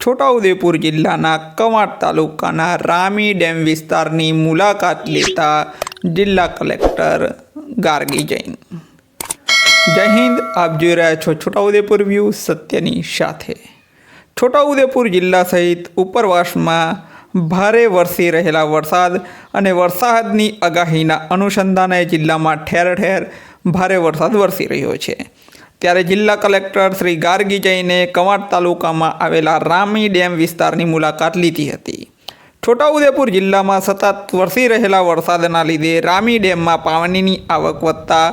છોટાઉદેપુર જિલ્લાના કવાંટ તાલુકાના રામી ડેમ વિસ્તારની મુલાકાત લેતા જિલ્લા કલેક્ટર ગાર્ગી જૈન જય હિન્દ, આપ જોઈ રહ્યા છો છોટાઉદેપુર વ્યૂ સત્યની સાથે. છોટાઉદેપુર જિલ્લા સહિત ઉપરવાસમાં ભારે વરસી રહેલા વરસાદ અને વરસાદની આગાહીના અનુસંધાને જિલ્લામાં ઠેર ઠેર ભારે વરસાદ વરસી રહ્યો છે. ત્યારે જિલ્લા કલેક્ટર શ્રી ગાર્ગી જઈને કવાંટ તાલુકામાં આવેલા રામી ડેમ વિસ્તારની મુલાકાત લીધી હતી. છોટાઉદેપુર જિલ્લામાં સતત વરસી રહેલા વરસાદના લીધે રામી ડેમમાં પાણીની આવક વધતા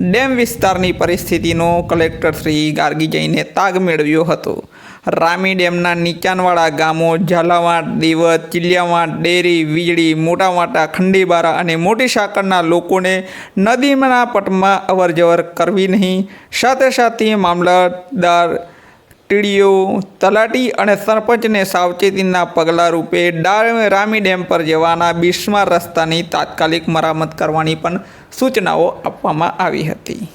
ડેમ વિસ્તારની પરિસ્થિતિનો કલેક્ટર શ્રી ગાર્ગી જઈને તાગ મેળવ્યો હતો. રામી ડેમના નીચાણવાળા ગામો ઝાલાવાડ, દિવત, ચિલિયાવાડ, ડેરી, વીજળી, મોટાવાટા, ખંડીબારા અને મોટી સાકરના લોકોને નદીના પટમાં અવરજવર કરવી નહીં. સાથે સાથે મામલતદાર ટીડીઓ તલાટી અને સરપંચને સાવચેતીના પગલાં રૂપે રામી ડેમ પર જવાના બિસ્માર રસ્તાની તાત્કાલિક મરામત કરવાની પણ સૂચનાઓ આપવામાં આવી હતી.